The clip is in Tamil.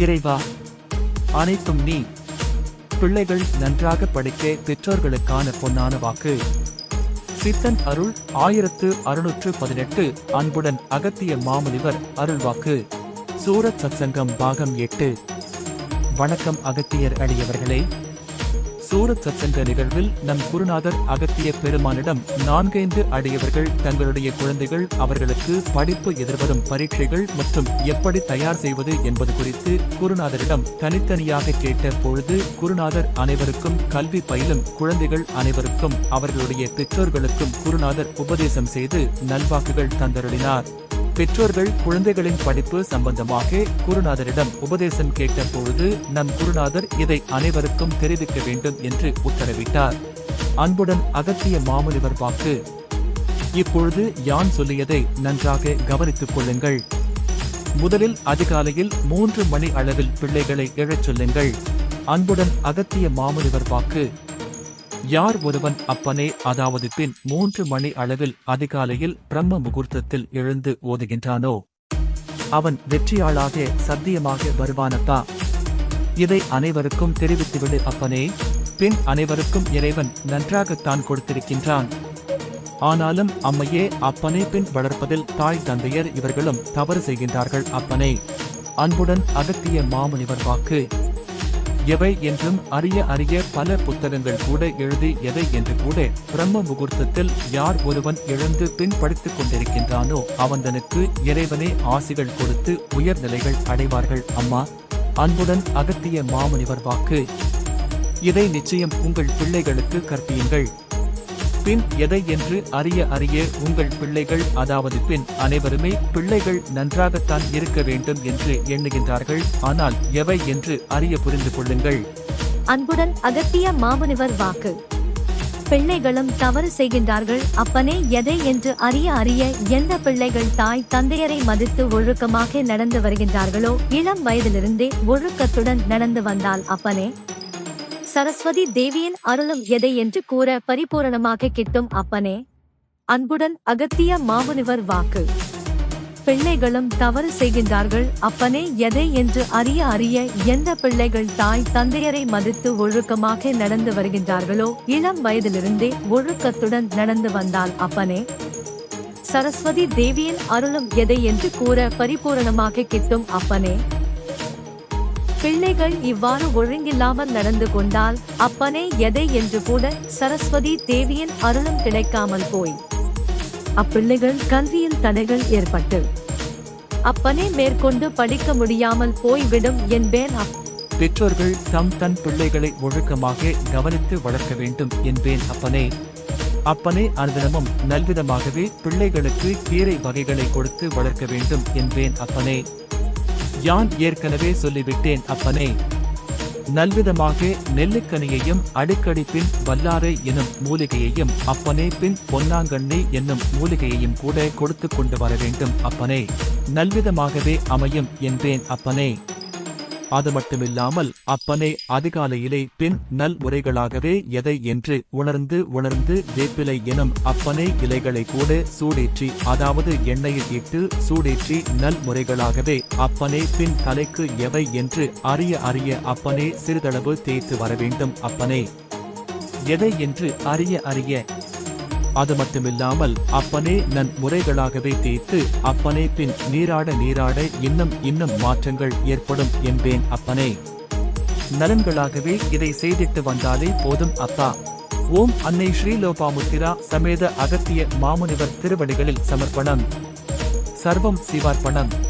இறைவா அனைத்தும் நீ. பிள்ளைகள் நன்றாக படிக்க பெற்றோர்களுக்கான பொன்னான வாக்கு. சித்தன் அருள் ஆயிரத்து அறுநூற்று பதினெட்டு. அன்புடன் அகத்திய மாமுனிவர் அருள்வாக்கு சூரத் சத்சங்கம் பாகம் எட்டு. வணக்கம் அகத்தியர் அடியவர்களே. சூரத் சத்தங்க நிகழ்வில் நம் குருநாதர் அகத்திய பெருமானிடம் நான்கைந்து அடியவர்கள் தங்களுடைய குழந்தைகள் அவர்களுக்கு படிப்பு எதிர்வரும் பரீட்சைகள் மற்றும் எப்படி தயார் செய்வது என்பது குறித்து குருநாதரிடம் தனித்தனியாக கேட்ட பொழுது குருநாதர் அனைவருக்கும் கல்வி பயிலும் குழந்தைகள் அனைவருக்கும் அவர்களுடைய பெற்றோர்களுக்கும் குருநாதர் உபதேசம் செய்து நல்வாக்குகள் தந்தருளினார். பெற்றோர்கள் குழந்தைகளின் படிப்பு சம்பந்தமாக குருநாதரிடம் உபதேசம் கேட்ட பொழுது நம் குருநாதர் இதை அனைவருக்கும் தெரிவிக்க வேண்டும் என்று உத்தரவிட்டார். அன்புடன் அகத்திய மாமுனிவர் வாக்கு. இப்பொழுது யான் சொல்லியதை நன்றாக கவனித்துக் கொள்ளுங்கள். முதலில் அதிகாலையில் மூன்று மணி அளவில் பிள்ளைகளை எழச் சொல்லுங்கள். அன்புடன் அகத்திய மாமுனிவர் வாக்கு. யார் ஒருவன் அப்பனே? அதாவது பின் மூன்று மணி அளவில் அதிகாலையில் பிரம்ம முகூர்த்தத்தில் எழுந்து ஓதுகின்றானோ? அவன் வெற்றியாளாக சத்தியமாக வருவானப்பா. இதை அனைவருக்கும் தெரிவித்துவிடு அப்பனே. பின் அனைவருக்கும் இறைவன் நன்றாகத்தான் கொடுத்திருக்கின்றான். ஆனாலும் அம்மையே அப்பனே பின் வளர்ப்பதில் தாய் தந்தையர் இவர்களும் தவறு செய்கின்றார்கள் அப்பனே. அன்புடன் அகத்திய மாமுனிவர் வாக்கு. எவை என்றும் அறிய அறிய பல புத்தகங்கள் கூட எழுதி எதை என்று கூட பிரம்ம முகூர்த்தத்தில் யார் ஒருவன் எழுந்து பின் படித்துக் கொண்டிருக்கின்றானோ அவந்தனுக்கு இறைவனே ஆசிகள் கொடுத்து உயர்நிலைகள் அடைவார்கள். அம்மா அன்புடன் அகத்திய மாமுனிவர் வாக்கு. இதை நிச்சயம் உங்கள் பிள்ளைகளுக்கு கற்பியுங்கள். பின் எதை என்று அறிய அறிய உங்கள் பிள்ளைகள் அதாவது பின் அனைவருமே பிள்ளைகள் நன்றாகத்தான் இருக்க வேண்டும் என்று எண்ணுகின்றார்கள். ஆனால் எவை என்று அறிய புரிந்து கொள்ளுங்கள். அன்புடன் அகத்திய மாமுனிவர் வாக்கு. பிள்ளைகளும் தவறு செய்கின்றார்கள். அப்பனே எதை என்று அறிய அறிய எந்த பிள்ளைகள் தாய் தந்தையரை மதித்து ஒழுக்கமாக நடந்து வருகின்றார்களோ இளம் வயதிலிருந்தே ஒழுக்கத்துடன் நடந்து வந்தால் அப்பனே சரஸ்வதி தேவியின் அருளும் எதை என்று கூற பரிபூரணமாக கிட்டும் அப்பனே. அன்புடன் அகத்திய மாமுனிவர் வாக்கு. பிள்ளைகளும் தவறு செய்கின்றார்கள். அப்பனே எதை என்று அறிய அறிய எந்த பிள்ளைகள் தாய் தந்தையரை மதித்து ஒழுக்கமாக நடந்து வருகின்றார்களோ இளம் வயதிலிருந்தே ஒழுக்கத்துடன் நடந்து வந்தால் அப்பனே. சரஸ்வதி தேவியின் அருளும் எதை என்று கூற பரிபூரணமாக கிட்டும் அப்பனே. பிள்ளைகள் இவ்வாறு ஒழுங்கில்லாமல் நடந்து கொண்டால் அப்பனே எதை என்று கூட சரஸ்வதி தேவியின் அருளும் கிடைக்காமல் போய். அப்பிள்ளைகள் கல்வியில் தடைகள் ஏற்பட்டு. அப்பனே மேற்கொண்டு படிக்க முடியாமல் போய்விடும் என்பேன் பெற்றோர்கள் தம் தன் பிள்ளைகளை ஒழுக்கமாக கவனித்து வளர்க்க வேண்டும் என்பேன் அப்பனே. அப்பனே அனுதினமும் நல்விதமாகவே பிள்ளைகளுக்கு கீரை வகைகளை கொடுத்து வளர்க்க வேண்டும் என்பேன் அப்பனே. யான் ஏற்கனவே சொல்லிவிட்டேன் அப்பனே. நல்விதமாக நெல்லுக்கனியையும் அடிக்கடி பின் வல்லாரை எனும் மூலிகையையும் அப்பனே பின் பொன்னாங்கண்ணி என்னும் மூலிகையையும் கூட கொடுத்து கொண்டு வர வேண்டும் அப்பனே. நல்விதமாகவே அமையும் என்றேன் அப்பனே. அது மட்டுமில்லாமல் அப்பனே அதிகாலையிலே பின் நல் முறைகளாகவே எதை என்று உணர்ந்து உணர்ந்து வேப்பிலை எனும் அப்பனே இலைகளை கூட சூடேற்றி அதாவது எண்ணெயில் இட்டு சூடேற்றி நல் முறைகளாகவே அப்பனே பின் தலைக்கு எவை என்று அறிய அறிய அப்பனே சிறிதளவு தேய்த்து வர வேண்டும் அப்பனே. எதை என்று அறிய அறிய அது மட்டுமில்லாமல் அப்பனே நன் முறைகளாகவே தேய்த்து அப்பனே பின் நீராட நீராட இன்னும் இன்னும் மாற்றங்கள் ஏற்படும் என்பேன் அப்பனே. நலன்களாகவே இதை செய்திட்டு வந்தாலே போதும் அப்பா. ஓம் அன்னை ஸ்ரீலோபாமுத்திரா சமேத அகத்திய மாமுனிவர் திருவடிகளில் சமர்ப்பணம். சர்வம் சிவார்ப்பணம்.